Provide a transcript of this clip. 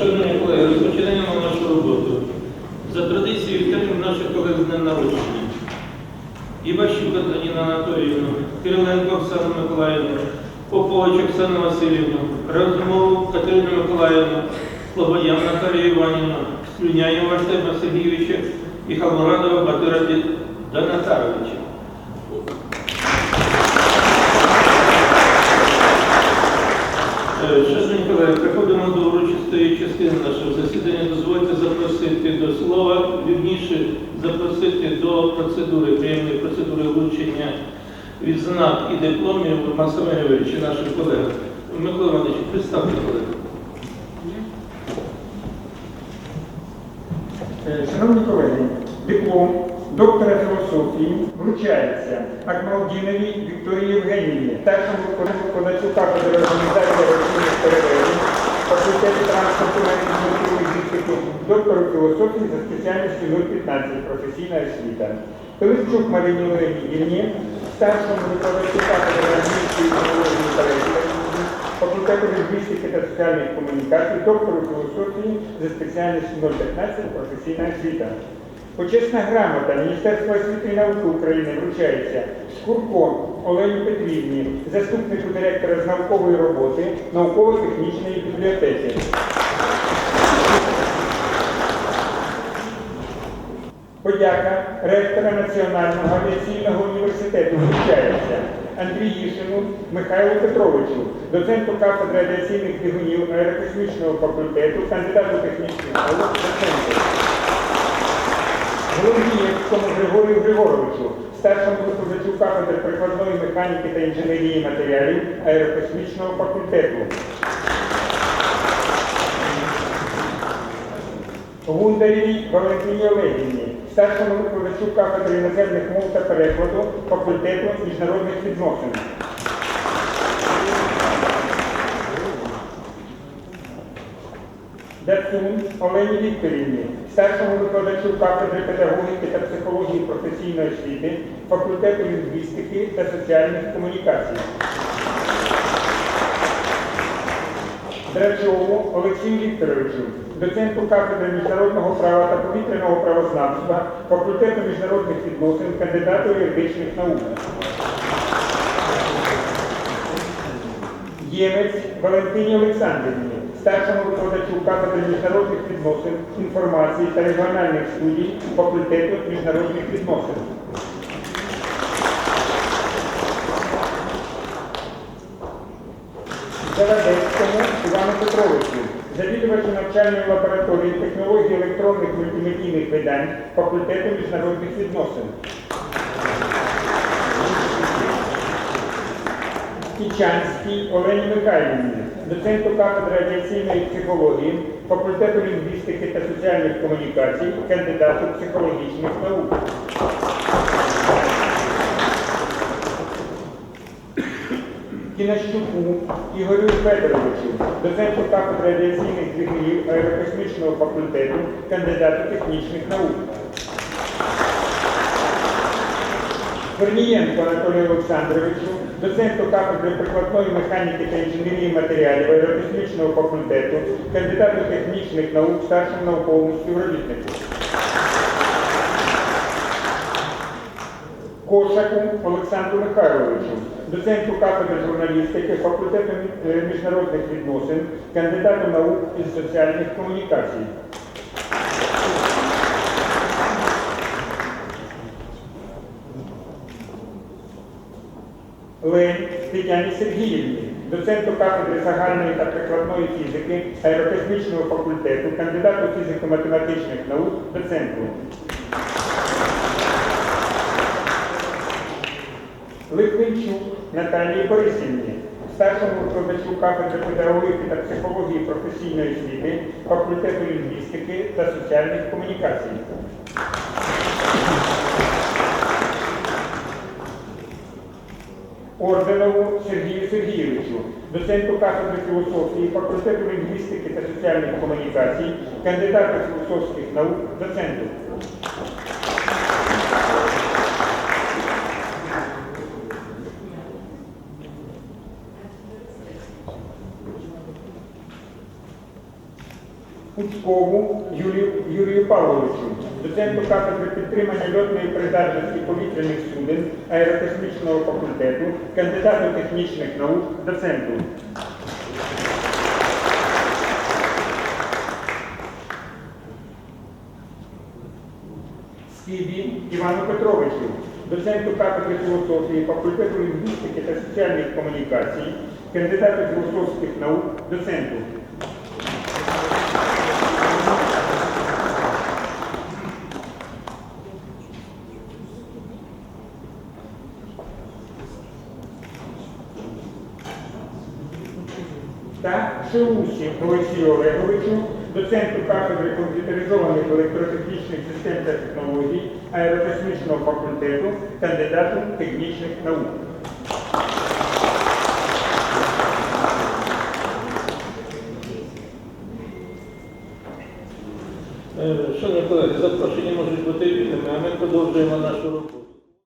Шановні колеги, розпочинаємо нашу роботу. За традицією вітаємо наших колег з днем народження. Іващук Антоніна Анатоліївна, Кириленко Оксана Миколаївна, Попович Оксана Васильівна, Разумову Катерину Миколаївну, Слободян Наталія Іванівна, Слюняєва Артема Сергійовича і Халмурадова Батира Донатаровича. Процедури, приємної процедури вручення відзнак і дипломів Масамиревича, наших колег. Микола Іванович, представте колег. Е, Шановні колеги, диплом доктора філософії вручається Акмалдіновій Вікторії Євгенівні, старшому виконавцю кафедри організації революційних перевезень, факультету транспорту доктору філософії за спеціальністю 015 професійна освіта. Пилипчук Марині Леонідівні, старшому викладачу кафедри англійської філології та лексики, факультету лінгвістики та соціальних комунікацій, доктору філософії за спеціальністю 015 професійна освіта. Почесна грамота Міністерства освіти і науки України вручається Шкурко Олені Петрівні, заступнику директора з наукової роботи науково-технічної бібліотеки. Подяка ректора Національного авіаційного університету вручається Андріїшину Михайлу Петровичу, доценту кафедри авіаційних двигунів аерокосмічного факультету, кандидату технічних наук, доценту. Головієвському Григорію Григоровичу, старшому викладачу кафедри прикладної механіки та інженерії матеріалів аерокосмічного факультету. Гундарівій Валентині Олегівні, старшому викладачу кафедри іноземних мов та перекладу факультету міжнародних відносин. Дацун Олені Вікторівні, старшому викладачу кафедри педагогіки та психології професійної освіти, факультету лінгвістики та соціальних комунікацій. Драчову Олексію Вікторовичу, доценту кафедри міжнародного права та повітряного правознавства, факультету міжнародних відносин, кандидату юридичних наук. Ємець Валентині Олександрівні, старшому викладачу кафедри міжнародних відносин, інформації та регіональних студій факультету міжнародних відносин. Завадецькому Івану Петровичу, завідувачу навчальної лабораторії технології електронних мультимедійних видань факультету міжнародних відносин. Кічанській Олені Михайлівні, доценту кафедри авіаційної психології, факультету лінгвістики та соціальних комунікацій, кандидату психологічних наук. Кінощуку Ігорю Федоровичу, доценту кафедри авіаційних двигунів аерокосмічного факультету, кандидату технічних наук. Корнієнко Анатолію Олександровичу, доценту кафедри прикладної механіки та інженерії матеріалів аерокосмічного факультету, кандидату технічних наук, старшому науковому співробітнику. Кошаку Олександру Михайловичу, доценту кафедри журналістики, факультету е, міжнародних відносин, кандидату наук із соціальних комунікацій. Лень Тетяні Сергіївні, доценту кафедри загальної та прикладної фізики аерокосмічного факультету, кандидату фізико-математичних наук, доценту. Литвинчук Наталії Борисівні, старшому викладачу кафедри педагогіки та психології професійної освіти, факультету лінгвістики та соціальних комунікацій. Орденову Сергію Сергійовичу, доценту кафедри філософії, факультету лінгвістики та соціальних комунікацій, кандидату філософських наук, доценту. Пуцькову Юлію Юрію Павловичу, доценту кафедри підтримання льотної придатності повітряних суден аерокосмічного факультету, кандидату технічних наук, доценту. Скібі Івану Петровичу, доценту кафедри філософії, факультету лінгвістики та соціальних комунікацій, кандидату філософських наук, доценту. Та Шелусі Олексію Олеговичу, доценту кафедри комп'ютеризованих електротехнічних систем та технологій аерокосмічного факультету, кандидату технічних наук. Е, Шановні колеги, запрошення можуть бути вільними, а ми продовжуємо нашу роботу.